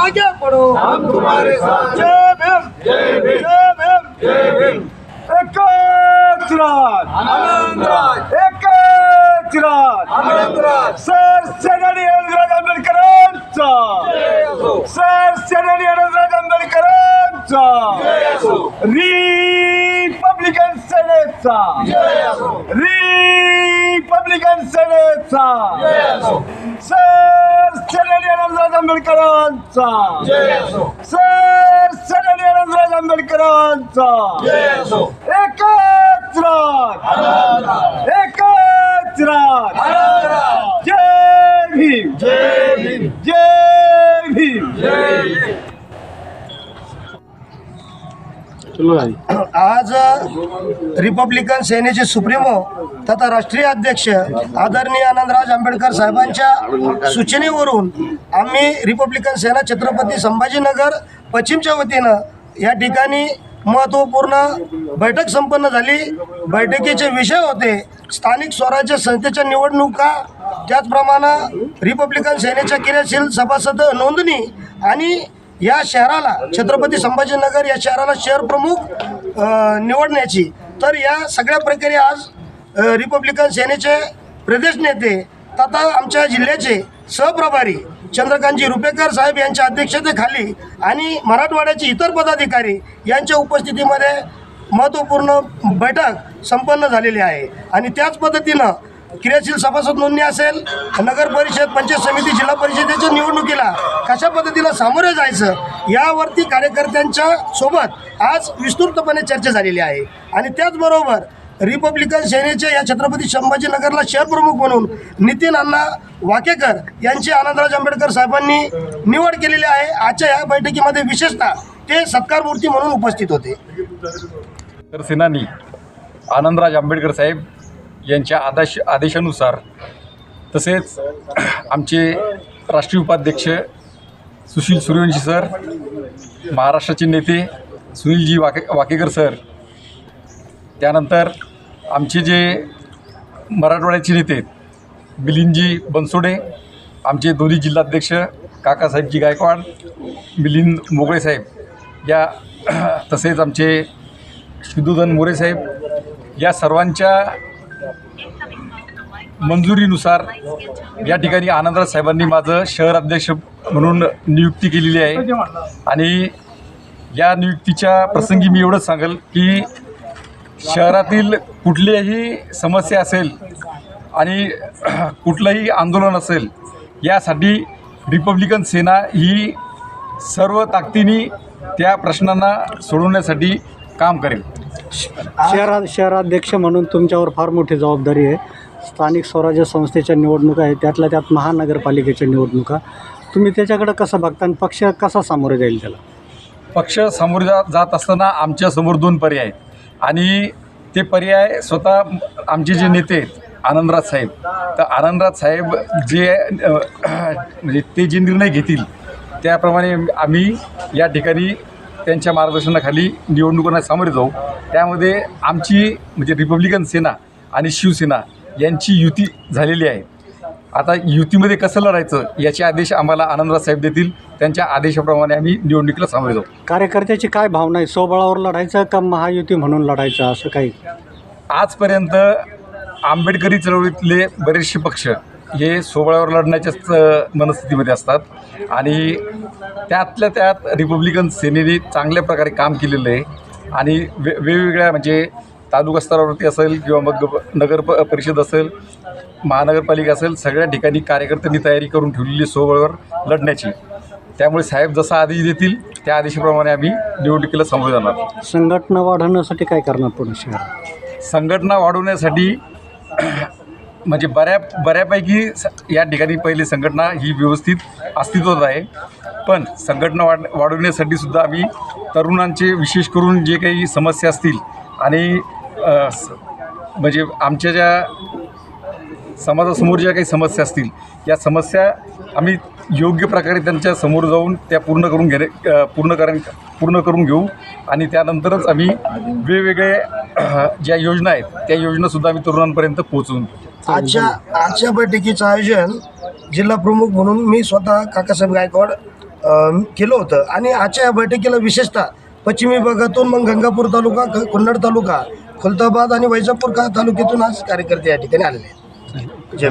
अम्बेडकर साहब तुम आगे बढ़ो हम तुम्हारे साथ जय भीम जय भीम जय भीम जय भीम एकच राज आनंदराज एकच राज आनंदराज सर सेनानी अनंतराज आंबेडकरांचा जय असो सर सेनानी अनंतराज आंबेडकरांचा जय असो रिपब्लिकन सेनेचा जय असो रिपब्लिकन सेनेचा जय असो सर सेनानी अनंतराज आंबेडकरांचा. सर सेनानी अनंतराज आंबेडकरांचा. जय असो एकच राज एकच राज जय भीम जय भीम. जय भीम. जय भीम. आज रिपब्लिकन सेनेचे सुप्रीमो तथा राष्ट्रीय अध्यक्ष आदरणीय आनंदराज आंबेडकर साहेबांच्या सूचनेवरून आम्ही रिपब्लिकन सेना छत्रपती संभाजीनगर पश्चिमच्या वतीनं या ठिकाणी महत्त्वपूर्ण बैठक संपन्न झाली. बैठकीचे विषय होते स्थानिक स्वराज्य संस्थेच्या निवडणुका त्याचप्रमाणे रिपब्लिकन सेनेच्या क्रियाशील सभासद नोंदणी आणि या शहराला छत्रपती संभाजीनगर या शहराला शहर प्रमुख निवडण्याची. तर या सगळ्या प्रकारे आज रिपब्लिकन सेनेचे प्रदेश नेते तथा आमच्या जिल्ह्याचे सहप्रभारी चंद्रकांतजी रुपेकर साहेब यांच्या अध्यक्षतेखाली आणि मराठवाड्याचे इतर पदाधिकारी यांच्या उपस्थितीमध्ये महत्त्वपूर्ण बैठक संपन्न झालेली आहे. आणि त्याच पद्धतीनं क्रियाशील सभासद नोंदणी असेल नगर परिषद पंचायत समिती जिल्हा परिषदेच्या निवडणुकीला कशा पद्धतीनं सामोरे जायचं यावरती कार्यकर्त्यांच्या सोबत आज विस्तृतपणे चर्चा झालेली आहे. आणि त्याचबरोबर रिपब्लिकन सेनेचे या छत्रपती संभाजीनगरला शहरप्रमुख म्हणून नितीन अण्णा वाकेकर यांची आनंदराज आंबेडकर साहेबांनी निवड केलेली आहे. आजच्या या बैठकीमध्ये विशेषतः ते सत्कार मूर्ती म्हणून उपस्थित होते. तर सेनानी आनंदराज आंबेडकर साहेब यांच्या आदेश आदेशानुसार तसेच आमचे राष्ट्रीय उपाध्यक्ष सुशील सूर्यवंशी सर महाराष्ट्राचे नेते सुनीलजी वाके वाकेकर सर त्यानंतर आमचे जे मराठवाड्याचे नेते मिलिंदजी बनसोडे आमचे दोन्ही जिल्हाध्यक्ष काकासाहेबजी गायकवाड मिलिंद मोगळे साहेब या तसेच आमचे सिद्धूधन मोरे साहेब या सर्वांच्या मंजुरीनुसार या ठिकाणी आनंदराज साहेबांनी माझं शहर अध्यक्ष म्हणून नियुक्ती केलेली आहे. आणि या नियुक्तीच्या प्रसंगी मी एवढंच सांगेल की शहरातील कुठलीही समस्या असेल आणि कुठलंही आंदोलन असेल यासाठी रिपब्लिकन सेना ही सर्व ताकदीने त्या प्रश्नांना सोडवण्यासाठी काम करेल. शहरा शहराध्यक्ष म्हणून तुमच्यावर फार मोठी जबाबदारी आहे. स्थानिक स्वराज्य संस्थेच्या निवडणुका आहेत त्यातल्या त्यात महानगरपालिकेच्या निवडणुका. तुम्ही त्याच्याकडे कसं बघता आणि पक्ष कसा सामोरे जाईल त्याला? पक्ष सामोरे जा जात असताना आमच्यासमोर दोन पर्याय आहेत. आणि ते पर्याय स्वतः आमचे जे नेते आहेत आनंदराज साहेब. तर आनंदराज साहेब जे म्हणजे ते जे निर्णय घेतील त्याप्रमाणे आम्ही या ठिकाणी त्यांच्या मार्गदर्शनाखाली निवडणुकांना सामोरे जाऊ. त्यामध्ये आमची म्हणजे रिपब्लिकन सेना आणि शिवसेना यांची युती झालेली आहे. आता युतीमध्ये कसं लढायचं याचे आदेश आम्हाला आनंदराज साहेब देतील. त्यांच्या आदेशाप्रमाणे आम्ही निवडणुकीला सामोरे जाऊ. कार्यकर्त्याची काय भावना आहे? स्वबळावर लढायचं का महायुती म्हणून लढायचं असं काही? आजपर्यंत आंबेडकरी चळवळीतले बरेचसे पक्ष हे सोहळ्यावर लढण्याच्याच मनस्थितीमध्ये असतात. आणि त्यातल्या त्यात रिपब्लिकन सेनेने चांगल्या प्रकारे काम केलेलं आहे. आणि वे वेगवेगळ्या म्हणजे तालुका स्तरावरती असेल किंवा मग नगर प परिषद असेल महानगरपालिका असेल सगळ्या ठिकाणी कार्यकर्त्यांनी तयारी करून ठेवलेली सोहळ्यावर लढण्याची. त्यामुळे साहेब जसा आदेश देतील त्या आदेशाप्रमाणे आम्ही निवडणुकीला सामोरे जाणार. संघटना वाढवण्यासाठी काय करणार पुढे? शहर संघटना वाढवण्यासाठी म्हणजे बऱ्या बऱ्यापैकी स या ठिकाणी पहिली संघटना ही व्यवस्थित अस्तित्वात आहे पण संघटना वाढ वाढवण्यासाठी सुद्धा आम्ही तरुणांचे विशेष करून जे काही समस्या असतील आणि म्हणजे आमच्या ज्या समाजासमोर ज्या काही समस्या असतील या समस्या आम्ही योग्य प्रकारे त्यांच्यासमोर जाऊन त्या पूर्ण करून घेणे पूर्ण करण पूर्ण करून घेऊ आणि त्यानंतरच आम्ही वेगवेगळे ज्या योजना आहेत त्या योजनासुद्धा आम्ही तरुणांपर्यंत पोहोचवून देऊ. आजच्या आजच्या बैठकीचं आयोजन जिल्हा प्रमुख म्हणून मी स्वतः काकासाहेब गायकवाड अ, केलं होतं. आणि आजच्या या बैठकीला विशेषतः पश्चिमी भागातून मग गंगापूर तालुका क- कुन्नड तालुका खुलताबाद आणि वैजापूर का तालुक्यातून आज कार्यकर्ते या ठिकाणी आलेले आहेत. जय.